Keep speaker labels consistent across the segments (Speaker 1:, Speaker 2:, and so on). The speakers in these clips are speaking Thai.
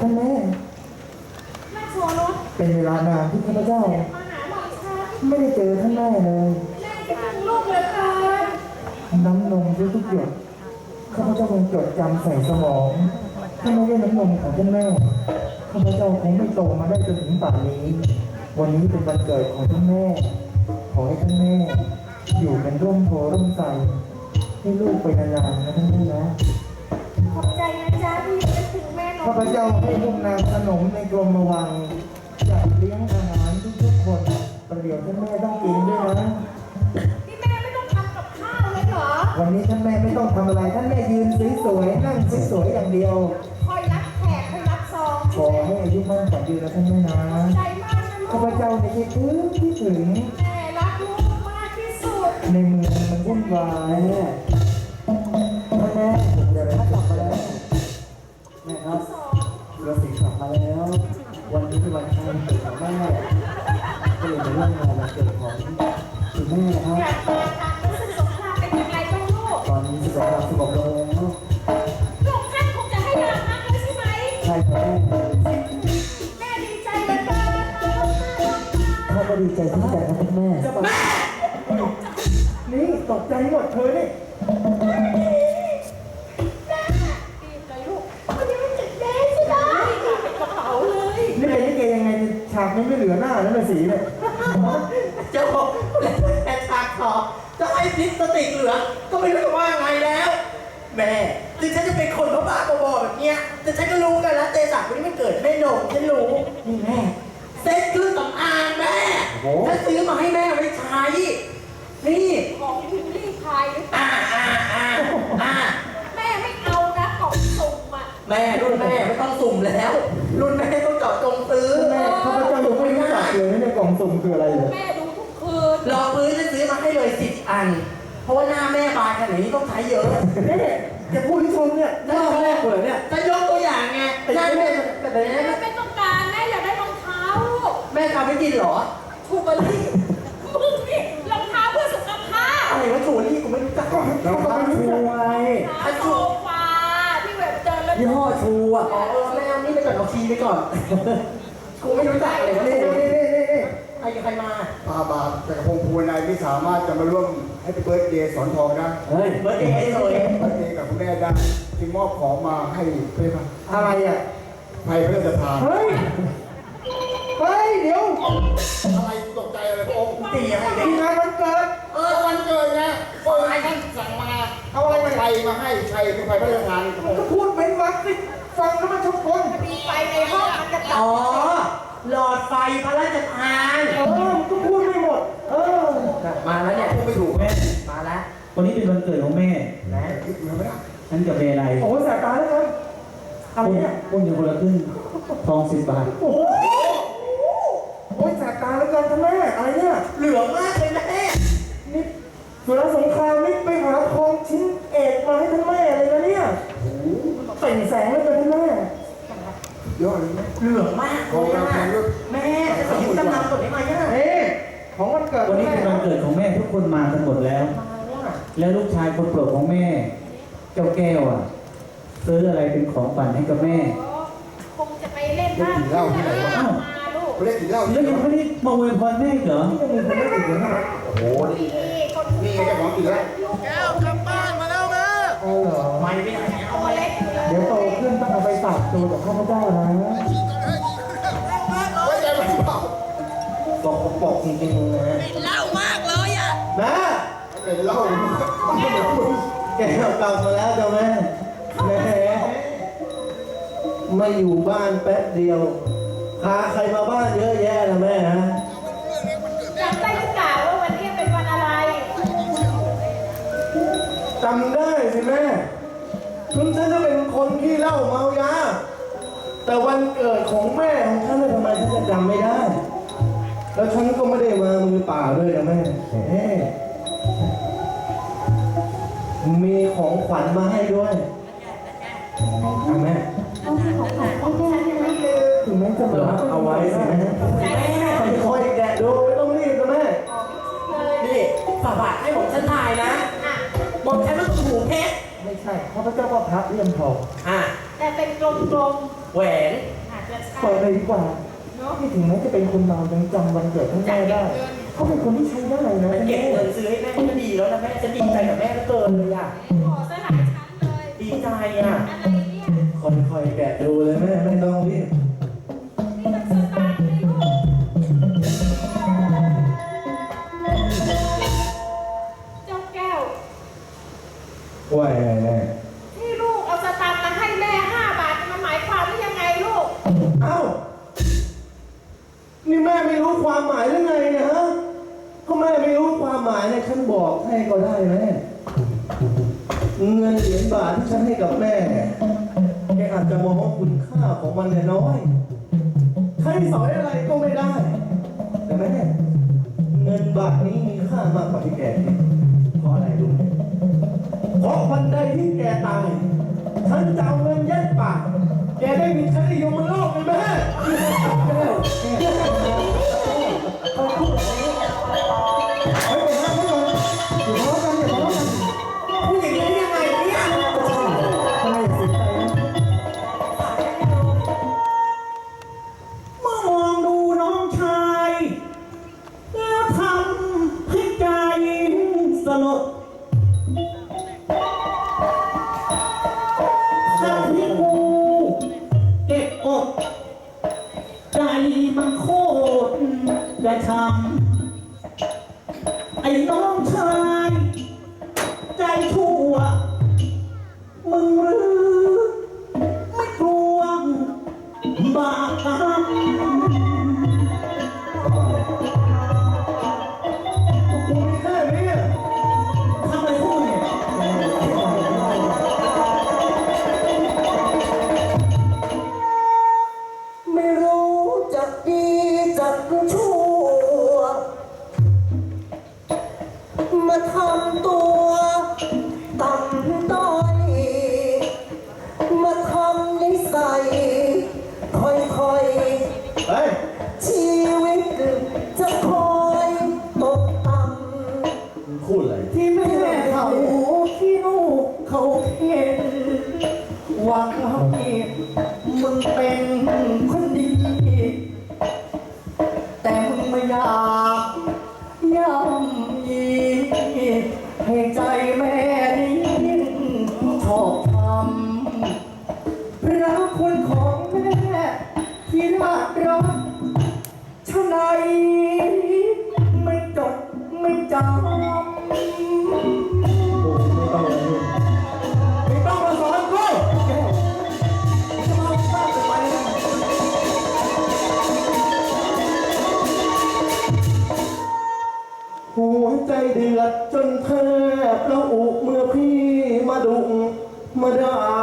Speaker 1: ท่านแม่
Speaker 2: นั่งชัวร์รถ
Speaker 1: เป็นเวลานานที่ข้าพเจ้า
Speaker 2: มาหาหมอช้า
Speaker 1: ไม่ได้เจอท่านแม่เลย
Speaker 2: แม่จะถึงลูกเหลยค่ะ
Speaker 1: น้ำนมทุกๆหยดข้าพเจ้าคงจดจำใส่สมอง ถ้าไม่ได้น้ำนมของท่านแม่ข้าพเจ้าคงไม่โตมาได้จนถึงป่านนี้ วันนี้เป็นวันเกิดของท่านแม่ ขอให้ท่านแม่ อยู่เป็นร่มโพร่มใสให้ลูกไปนานๆนะท่านแม่นะ
Speaker 2: ข้า
Speaker 1: พเจ้าให้ลูกนางขนมในกรมวังจัดเลี้ยงอาหารทุกๆคนประเดี๋ยวท่านแม่ต้องกินด้วยนะ
Speaker 2: นี่แม่ไม่ต้องทำกับข้าวเลยเหรอ
Speaker 1: วันนี้ท่านแม่ไม่ต้องทำอะไร ท่านแม่ยืนสวยๆนั่งสวยๆอย่างเดียว
Speaker 2: คอยรับแขกคอยรับซอง
Speaker 1: ขอให้อายุมั่นขวัญยืนนะท่านแม่นะ
Speaker 2: ใจมากนะลู
Speaker 1: ข้ากพเจ้าในคิดถึงคิดถึง
Speaker 2: แม่รักลูกมากที่สุด
Speaker 1: ในเมืองมันวุ่นวาย เป็นวันคล้ายวันเกิดของแม่ก็เลยมาร่วมงานวันเกิดของคุณแม่นะครับ
Speaker 2: อยากมาทางรู้สึกสงครามเป็นยังไงบ้างลูก
Speaker 1: ตอนนี้สงครามสงบลงแล้ว
Speaker 2: ลูกท่านคงจะให้นามนักเลยใช่ไหม
Speaker 1: ใช่ครับแม่
Speaker 2: แม่ดีใจเหลยเกิน
Speaker 1: ข้าก็ดีใจที่ได้ครับคุณแม่แม่นี่ตกใจหมดเธอนี่ากนี้ไม่เหลือหน้าแล้วเลยสีเนี่ย
Speaker 3: เจ้าแต่ฉากขอจะให้พลิกสติกเหลือ ก็ไม่รู้จะว่าไงแล้ว แม่ถึงฉันจะเป็นคนบ้าๆบอๆแบบเนี้ยแต่ฉันก็รู้กันแล้วเตศักดิ์วันนี้มันเกิดแม่หนงฉันรู้
Speaker 1: นี่แม่
Speaker 3: เซ็ตเครื่องสำอางแม่ฉันซื้อมาให้แม่ไว้ใช้นี่
Speaker 2: ของพิมพ์รีพา แม่
Speaker 3: รุ่นแม่ไม่ต้องสุ่มแล้ว รุ่นแม่ต้องเจาะจงซื้อ
Speaker 1: แม่ข้าพเจ้ายังไม่รู้จักเลยนะในกล่องสุ่มคืออะไรเลย
Speaker 2: แม่ดูทุกคืน
Speaker 3: รองพื้นฉันซื้อมาให้เลยสิบอัน เพราะว่าหน้าแม่บานขนาดนี้ต้องใช้เยอะ
Speaker 1: แม่จะพูดให้ชมเนี่ยหน้าแม่กูเหรอเนี่ย
Speaker 3: จะยกตัวอย่างไงหน้าแม่แต่แต่
Speaker 2: แม่
Speaker 3: แม่
Speaker 2: ไม่ต้องการแม่อยากได้รองเท้าลูก
Speaker 3: แม่ทำไม่กินเหรอ
Speaker 2: ทูเบอรี่มึงนี่รองเท้าเพื่อสุขภาพ
Speaker 3: อะไรวะชูรี่กูไม่รู้จัก
Speaker 1: เราก็ไม่รู้จักไง
Speaker 2: เท้า
Speaker 3: ยี่ห้อชูอะอ๋อเออแม่เอานี่ไปก่อนเอาชีไปก่อน กูไม่รู้จักเลยวะ
Speaker 1: นี่
Speaker 3: นี่
Speaker 1: นี่นี่นี่
Speaker 3: ใครกับใครมา
Speaker 4: ปาบาทแต่พงศ์ภูนายไม่สามารถจะมาร่วมให้เบิร์ดเดย์สอนทองได้
Speaker 1: เฮ้ย
Speaker 3: เบิร์ดเดย์เลย
Speaker 4: เบิร์ดเดย์กับคุณแม่ได้จึงมอบของมาให้เพื่อน
Speaker 1: อะไรอะ
Speaker 4: ภัยพระราชทาน
Speaker 1: เฮ้ยเฮ้ยเดี๋ยว
Speaker 4: อะไรตกใจอะไรพระองค์
Speaker 3: ตีอะไรเด็
Speaker 1: ที
Speaker 3: ก
Speaker 1: มงานวันเกิด
Speaker 4: เออวันเกิดนะพระองค์ท่านสั่งมาเอาอะไรมาชัยมาให้ชัยเป็นภัยพระราชทานพระอง
Speaker 1: ก็
Speaker 4: ค์
Speaker 1: พูดเป็นวัก สิฟังแล้วมันชกคน
Speaker 2: มีไฟในห้องมันจะตั
Speaker 3: อ๋
Speaker 2: ด
Speaker 3: อหลอดไฟพระราชทาน
Speaker 1: เออมันก็พูดไม่หมด เออ
Speaker 3: มาแล้วเนี่ย
Speaker 4: พูดไม่ถูก
Speaker 5: แม่
Speaker 3: มาแล้ว
Speaker 5: วันนี้เป็นวันเกิดของแม่
Speaker 3: นะ
Speaker 4: คิดเหมือนไหมล่ะ
Speaker 5: ฉันกับเมลัย
Speaker 1: โอ้ยสายตาแล้วครับอะไรเนี่ย
Speaker 5: ปุ้นอยู่คนละครึ่งทองสิบบาท
Speaker 1: โอ้โหโอ้ยสายตาแล้วกันท่านแม่อะไรเนี่ย
Speaker 3: เหลืองมากเลยนะแม่
Speaker 1: นี่สุรสงครามนี่ไปหาทองชิ้นเอกมาให้ท่านแม่เลยนะเนี่ยเป ล่งแสงแล้วกันท่านแม่
Speaker 4: ยอดเลยไหม
Speaker 3: เหลืองมากเลยอะแม่จะขอยืมจำนำก่อนได้ไหมอะ
Speaker 1: เอ๊ะของวันเกิด
Speaker 5: วันนี้เป็นวันเกิดของแม่ทุกคนมากันหมดแล้ว
Speaker 3: มาแล้วอะ
Speaker 5: แล้วลูกชายคนโปรดของแม่ เจ้าแก้วอะซื้ออะไรเป็นของฝันให้กับแม่
Speaker 2: คงจะไปเล่นบ้านเพื่อนมาลูก
Speaker 4: เขาเรียกกินเหล้า
Speaker 5: แล้วยังไม่ได้มาอวยพรแม่อีกเหรอ
Speaker 1: ที่ยังมีคนเล่นอีกเหรอเนี่ย
Speaker 4: โอ้โห
Speaker 2: มีคน
Speaker 4: นี่ไงเจ้าของกินแล้ว
Speaker 1: เอาเหรอ
Speaker 3: ไม่ไม่ได้เอา
Speaker 2: ตัว
Speaker 3: มา
Speaker 2: เล็กอยู่เลย
Speaker 1: เดี๋ยวโตขึ้นต้องเอาไปฝากตัวกับข้าพเจ้านะ
Speaker 4: ไว้ใจมันเปล่า
Speaker 1: สกปกจริงๆนะ
Speaker 3: เล่ามากเลยอะ
Speaker 1: นะ
Speaker 4: เป็นเล้ามันก็เอา
Speaker 1: กลับมาแล้วจ้ะแม่แม่ไม่อยู่บ้านแป๊บเดียวพาใครมาบ้านเยอะแยะนะแม่ฮะ
Speaker 2: จำได้หรือเปล่าว่าวันนี้เป็นวันอะไร
Speaker 1: จำได้สิแม่ ถึงฉันจะเป็นคนที่เหล้าเมายา แต่วันเกิดของแม่ของฉันน่ะทำไมฉันจะจำไม่ได้ แล้วฉันก็ไม่ได้มามือเปล่าด้วยนะแม่แหมมีของขวัญมาให้ด้วยอะแม่
Speaker 2: เอาของขวัญของฉันยังไม่ลืม
Speaker 1: ถึงแม้จะมาเอาไว้สิแม่
Speaker 2: ใจแม่
Speaker 1: ค่อยๆแกะดูไม่ต้องรีบนะแม่
Speaker 2: เลย
Speaker 3: นี่ฝาบาทให้ผมฉันทายนะ
Speaker 2: อะ
Speaker 3: ผมฉันต้องถูกเพชร
Speaker 1: ไม่ใช่ข้าพเจ้าก็พระเลี่ยมทอง
Speaker 3: อะ
Speaker 2: แต่เป็นกลม
Speaker 3: แหวน
Speaker 2: ๆอาจจะใช่
Speaker 6: ปล่อยเลยดีกว่า
Speaker 2: เนาะ
Speaker 6: ที่ถึงแม้จะเป็นคนเมายังจำวันเกิดของแม่ได้ เขาเป็นคนที่ใช้ได้นะ
Speaker 3: มันเก็บเงินซื้อให้แม่ก็ดีแล้วนะแม่จะดีใจกับแม่เหลือเกินเลยอะ
Speaker 2: ขอสลายชั้นเลย
Speaker 3: ดีใจอะ
Speaker 2: อะไรเนี่ย
Speaker 6: ค่อยๆแกะดูเลยแม่ไม่ต้องรีบ
Speaker 2: นี่มันสตางค์เลยลูกเจ้าแก้ว
Speaker 6: ว่าไง
Speaker 2: เงิน
Speaker 6: เหรียญบาทที่ฉันให้กับแม่ แกอาจจะมองว่าคุณค่าของมันเนี่ยน้อยใครสอยอะไรก็ไม่ได้ แต่แม่ เงินบาทนี้มีค่ามากกว่าที่แกเพราะอะไรรู้ไหมเพราะวันใดที่แกตาย ฉันจะเอาเงินยัดปาก แกได้มีชั้นนิยมบน มึ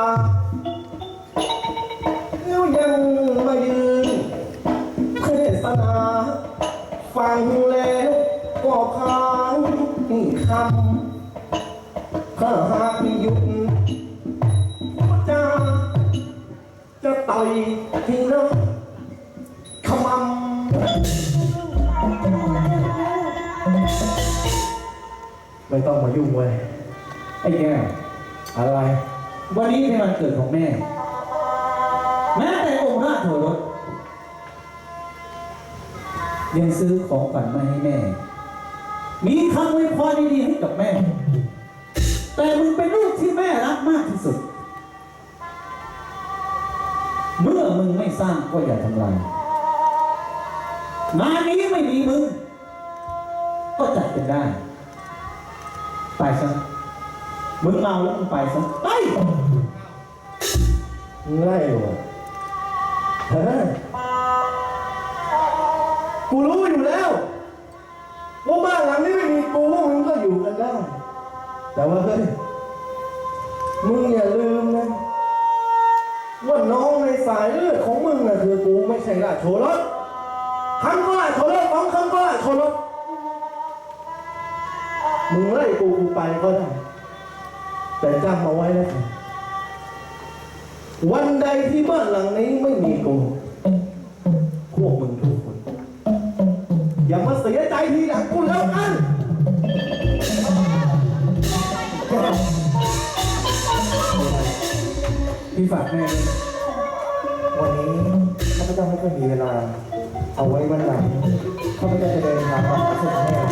Speaker 6: แล้วยังมายืนเทศนาฟังแล้วก็ค้างคำถ้าหากไม่หยุดจะจะต่อยที่น้ำขมำไม่ต้องมายุ่งเว้ย
Speaker 5: ไอ้แก้ว
Speaker 6: อะไร
Speaker 5: วันนี้เป็นวันเกิดของแม่ แม้แต่องค์ราชโอรสยังซื้อของขวัญมาให้แม่ มีคำอวยพรดีๆให้กับแม่ แต่มึงเป็นลูกที่แม่รักมากที่สุด เมื่อมึงไม่สร้างก็อย่าทำลายงานนี้ไม่มีมึง ก็จัดเป็นได้ ไปซะ มึงเมาแล้วมึงไปซะไป
Speaker 6: ง่ายว่ะเฮ้ยกูรู้อยู่แล้วว่าบ้านหลังนี้ไม่มีกูพวกมึงก็อยู่กันได้ แต่ว่าเฮ้ย มึงอย่าลืมนะว่าน้องในสายเลือดของมึงน่ะคือกูไม่ใช่ราชโชรสคำก็ราชโชรสสองคำก็ราชโชรสมึงไล่กูกูไปก็ได้ แต่จำเอาไว้นะครับวันใดที่บ้านหลังนี้ไม่มีกูพวกมึงทุกคน อย่ามาเสียใจทีหลังกูแล้วกัน
Speaker 5: พี่ฝากแม่ด้วย
Speaker 1: วันนี้ข้าพเจ้าไม่ค่อยมีเวลา เอาไว้วันหลังข้าพเจ้าจะเดินทาง